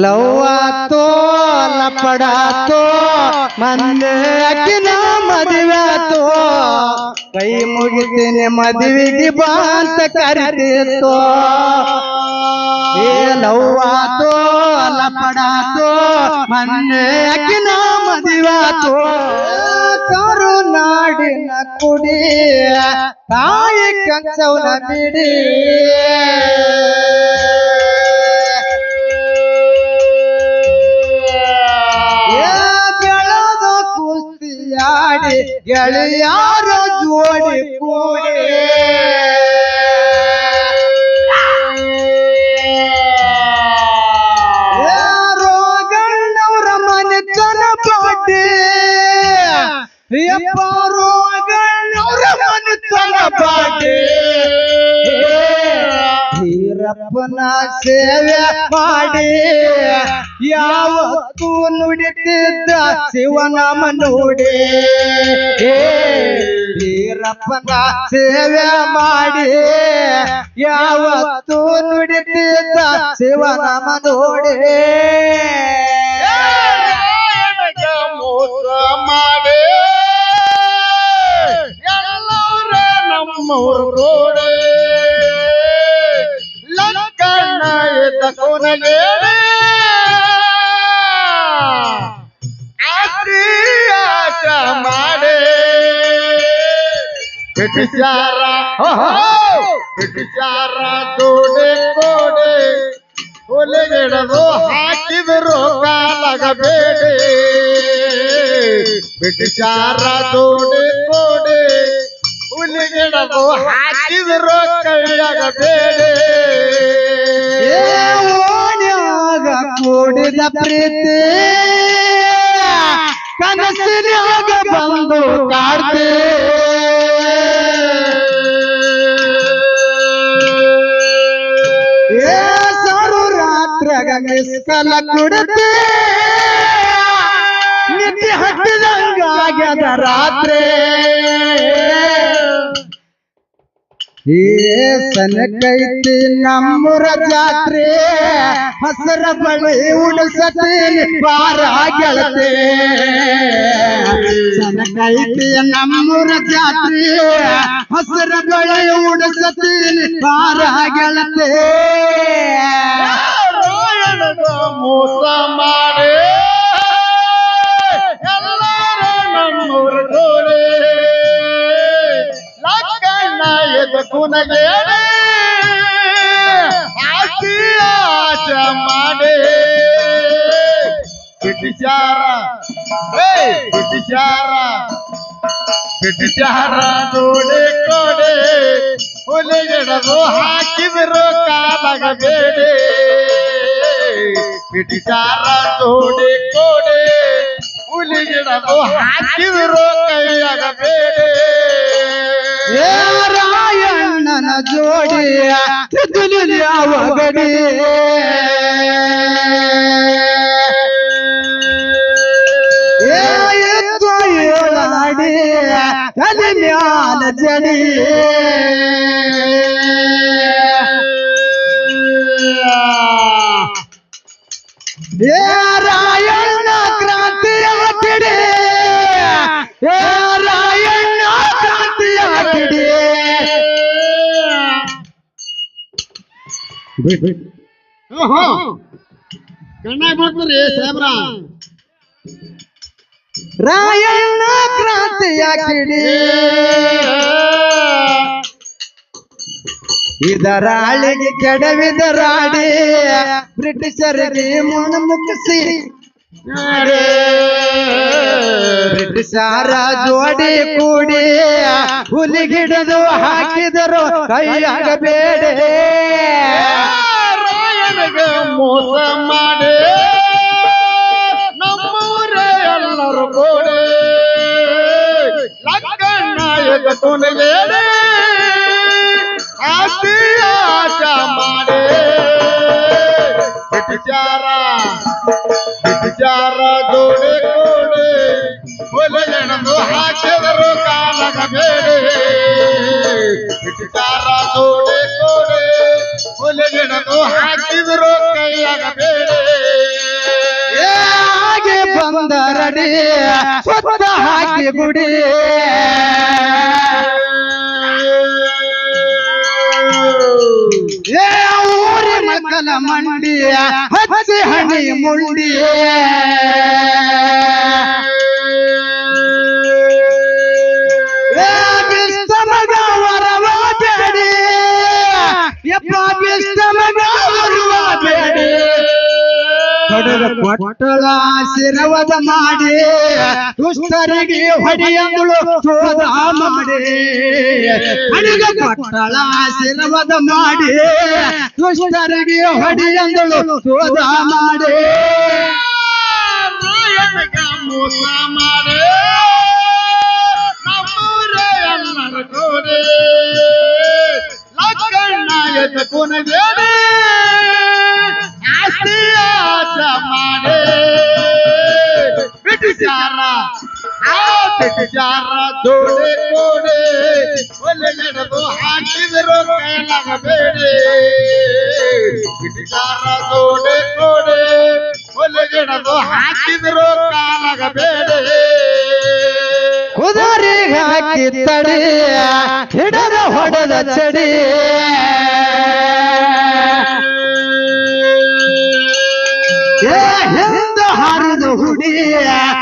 ಲವ್ವಾತೋ ಲಪಡಾತೋ ಮಂದೆ ಅಕ್ಕಿನ ಮದುವೆ ತೋ. ಕೈ ಮುಗಿತೀನಿ ಮದುವೆಗೆ ಬಾ ಅಂತ ಕರಿತಿತ್ತೋ ಏ ಲವ್ವಾತೋ ಲಪಡಾತೋ ಮಂದೆ ಅಕ್ಕಿನ ಮದುವೆ ಆತೋ ಕರುನಾಡಿನ ಕುಡಿ ತಾಯಿ ಕಂಚವನ ಬಿಡಿ. ಗೆಳೆಯಾರ ಜೋಡಿ ಕೂಡಿ. ಏ ಗಣ್ಣವರ ಮನೆತನ ಪಾಟಿ ಯಪ್ಪ ಹೀರಪ್ಪನ ಸೇವೆ ಮಾಡಿ. ಯಾವತ್ತೂ ನುಡಿತಿದ್ದ ಶಿವನಾಮ ನೋಡಿ ವೀರಪ್ಪನ ಸೇವೆ ಮಾಡಿ. ಯಾವತ್ತೂ ನುಡಿತಿದ್ದ ಶಿವನಾಮ ನೋಡಿ ಬ್ರಿಟಿಷಾರ ಬ್ರಿಟಿಷಾರ ತೋಡೆ ಕೋಡೆ ಒಲೆಗೆಡದು ಹಾಕಿದರು ಕಾಲಗಬೇಡಿ ಬ್ರಿಟಿಷಾರ ತೋಡೆ ಕೋಡೆ ಹುಲಿಗಿಡದು ಹಾಕಿದರು ಕೈಯಾಗಬೇಡಿ ಏ ಓಣ್ಯಾಗ ಕೂಡಿದ ಪ್ರೀತಿ ಕನಸಿನಾಗ ಬಂದು ಕಾಡ್ತಿ ಮಿಸ್ಕಲ ಕುಡತಿ ನಿದ್ದೆ ಹತ್ತಿದಂಗಾಗ್ಯದ ರಾತ್ರಿ. ಏ ಸನಕೈತಿ ನಮ್ಮೂರ ಜಾತ್ರೆ, ಹಸರ ಬಳಿ ಉಡಿಸತೀನಿ ಬಾರ ಗೆಳತಿ. ಸನಕೈತಿ ನಮ್ಮೂರ ಜಾತ್ರೆ, ಹಸರ ಬಳಿ ಉಳಿಸತೇನೆ ಪಾರ ಗೆಳತಿ. ಮೋಸ ಮಾಡಿ. ಎಲ್ಲರೂ ನಮ್ಮೂರ ಗೋಡೆ ಲಕ್ಕಣ್ಣ ಎದ. ಕುನಗೇಡೆ ಆಸ್ತಿ ಆಟ ಮಾಡಿ. ಬ್ರಿಟಿಷಾರ ಬ್ರಿಟಿಷಾರ. ಬ್ರಿಟಿಷಾರ ನೋಡೆ ಕೋಡೆ. ಹುಲಿಗಿಡದು ಹಾಕಿದ್ರು ಕಾಲಾಗಬೇಡಿ. ಬ್ರಿಟಿಷಾರ ನೋಡೆ ಕೋಡೆ ಹುಲಿಗಿಡದು ಹಾಕಿದ್ರು ಕೈಯಾಗಬೇಡಿ ಏ ರಾಯಣ್ಣನ ಜೋಡಿಯ ಯಾವ ಗಡಿ ಏ ಎತ್ತು ಏಳಾಡಿ ತಲೆ ಮ್ಯಾಲ ಜಡಿ ಏ ರಾಯಣ್ಣ ಕ್ರಾಂತಿಯ ಕಿಡಿ ಏ ರಾಯಣ್ಣ ಕ್ರಾಂತಿಯ ಕಿಡಿ ಇದರಾಳಿಗೆ ಕೆಡವಿದರಾಡಿ ಬ್ರಿಟಿಷರಿಗೆ ಮುಣುಮುಗಿಸಿ ಬ್ರಿಟಿಷರ ಜೋಡಿ ಕೂಡಿ ಹುಲಿಗಿಡದು ಹಾಕಿದರು ಕೈಯಾಗಬೇಡ. ಮೋಸ ಮಾಡಿ ನಮ್ಮೂರೇ ಎಲ್ಲರೂ ಗೋಡೆ ಲಕ್ಕಣ್ಣ ಎಗತುನಗೇಡೆ ಆಸ್ತಿ ಆಟ ಮಾಡಿ ಬ್ರಿಟಿಷಾರ ಬ್ರಿಟಿಷಾರ ಗೋಡೆ ಗೋಡೆ ಒಲೆಗೆಣದು ಹಾಕಿದರು ಕಾಲಗಬೇಡಿ ಬ್ರಿಟಿಷಾರ ಗೋಡೆ ಗೋಡೆ ಹುಲಿಗಿಡದು ಹಾಕಿದ್ರು ಕೈಯಾಗ ಬೇಡ ಬಂದರಡಿ ಸುತ್ತ ಹಾಕಿ ಗುಡಿ ಏ ಯಪ್ಪ ಮಂಡಿಯ ಹಸಿ ಹಣಿ ಮುಂಡಿಯ ಕೊಟ್ಟಳ ಶಿರವದ ಮಾಡಿ ದುಷ್ಟರಿಗೆ ಹೊಡೆಯಂದಳು ಶೋಧ ಮಾಡಿ ಕಡಲ ಕೊಟ್ಟಳ ಶಿರವದ ಮಾಡಿ ದುಷ್ಟರಿಗೆ ಹೊಡೆಯಂದಳು ಶೋಧ ಮಾಡಿ ರಾಯಣಗ ಮೋಸ ಮಾಡೆ ನಮ್ಮೂರೇ ಎಲ್ಲರ ಕೋಡೆ ಲಕ್ಕಣ್ಣ ಎದ್ದ ಕುನಬೇಡಿ ಆಸ್ತಿಯ ಆಚ ಮಾಡೆ ಬಿಟ್ಟಿಸಾರ ಜೋಡೆ ಕೋಡೆ ಒಲೆ ನಡೆದು ಹಾಕಿದರು ಕೈಲಾಗಬೇಡಿ. ಬಿಟ್ಟಿಸಾರ ಜೋಡೆ ಕೋಡೆ ಒಲೆಗೆಡದು ಹಾಕಿದ್ರು ಕಾಲಾಗಬೇಡಿ. ಕುದುರೆಗೆ ಹಾಕಿ ತಡಿ, ಹಿಡದ ಹೊಡೆದ ಚಡಿ. ಹಿಂದ ಹಾರಿದ ಹುಡಿ. ಪೇಟ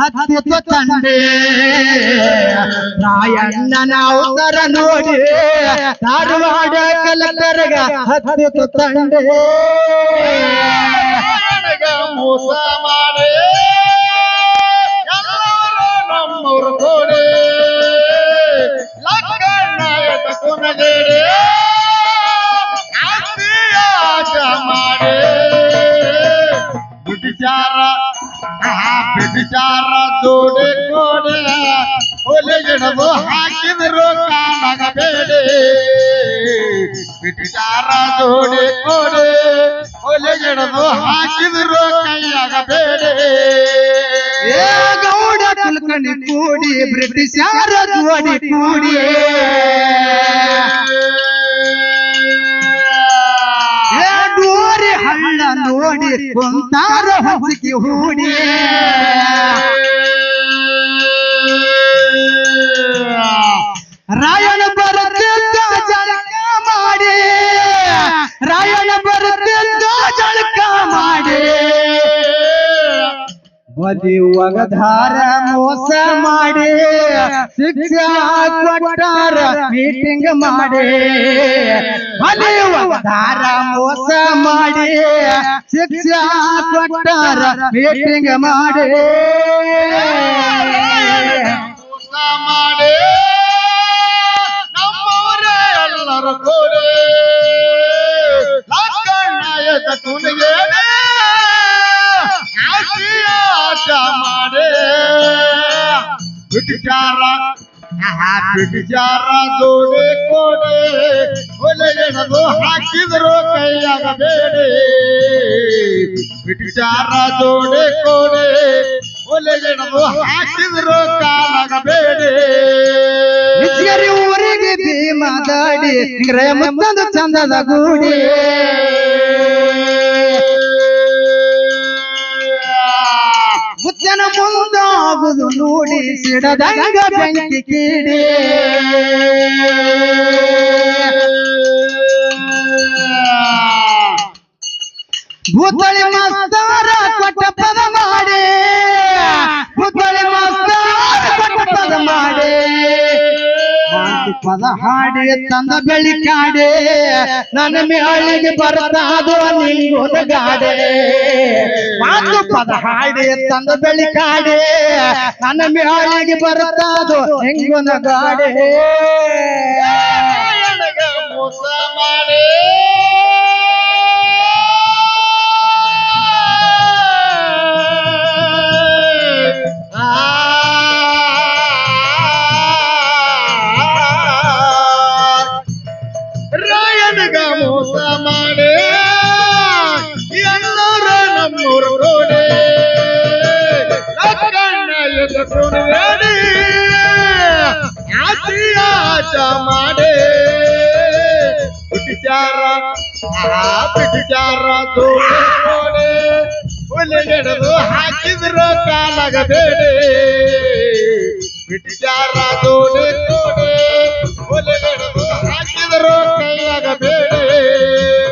ಹತ್ತಿತ್ತು ತಂದೆ ರಾಯಣ್ಣನ ಉತ್ತರ ನೋಡಿ, ಧಾರವಾಡ ಕಲಂದರಗ ಹತ್ತಿತ್ತು ತಂದೆ ಮೋಸ ಮಾಡಿ ನಮ್ಮವ್ರ ಕೋಡೆ ಲಕ್ಕಣ್ಣ ಎದ್ದ ಒಲೆಗಿಡದು ಹಾಕಿದ್ರು ಕೈಯಾಗಬೇಡಿ. ಏ ಗೌಡ ಕುಲ್ಕಣಿ ಕೂಡಿ ಬ್ರಿಟಿಷರ ಜೋಡಿ ಕೂಡಿ. ನೋಡಿ ಕುಂತಾರ ಹೊಸಿಕಿ ಹೂಡಿ. ಬದಿ ಒಗಧಾರ ಮೋಸ ಮಾಡಿ ಶಿಕ್ಷಾ ಕೊಟ್ಟಾರ ಮೀಟಿಂಗ್ ಮಾಡಿ. ಬದಿ ಧಾರ ಮೋಸ ಮಾಡಿ ಶಿಕ್ಷಾ ಕೊಟ್ಟಾರ ಮೀಟಿಂಗ್ ಮಾಡಿ. ಮಾಡಿ ನಮ್ಮವರೇ ಎಲ್ಲರ ಕೋರೆ ಲಕ್ಕಣ್ಣ ಎದ್ದ ಕುಣಿಗೇಡಿ ಆಟ ಮಾಡಿ ಹಾಕಿದ್ರು ಕೈಯಾಗಬೇಡಿ. ಬಿಟ್ಟಿಚಾರ ಜೋಡೆ ಕೋಡೆ. ಒಲೆಗೆಣದು ಹಾಕಿದ್ರು ಕಾಲಾಗಬೇಡಿ. ಊರಿಗೆ ಭೀಮದಾಡಿ ಮತ್ತೊಂದು ಚಂದದ ಗೂಡಿ. ಮುಂದಾಗುದು ನೋಡಿ ಸಿಡದಂಗ ಬೆಂಕಿ ಕೀಡಿ. ಭೂತಳಿ ಮಾಸ್ತಾರ ಕೊಟ್ಟ ಪದ ಪದ ಹಾಡಿ ತಂದ ಬೆಳಿಕಾಡೆ ನನ್ನ ಮೇಳಿಗೆ ಬರ್ತಾದು ನಿಂಗೊನ ಗಾಡೆ ಮಾತು ಪದ ಹಾಡಿ ತಂದ ಬೆಳಿಕಾಡೆ ನನ್ನ ಮೇಳಿಗೆ ಬರ್ತಾದು ನಿಂಗೊನ ಗಾಡೆ ಮೋಸ ನಾಶ ಮಾಡೇ. ಬಿಟ್ಟಿಸ್ಯಾರ ಬಿಟ್ಟಿಸ್ಯಾರ ದೂರೇ ಹುಲಿಗೆಡದು ಹಾಕಿದ್ರ ಕಾಲಾಗಬೇಡಿ. ಬಿಟ್ಟಿಸ್ಯಾರ ದೂರ ಕೊಡೆ ಹುಲಿಗೆಡದು ಹಾಕಿದ್ರು ಕೈಯಾಗಬೇಡಿ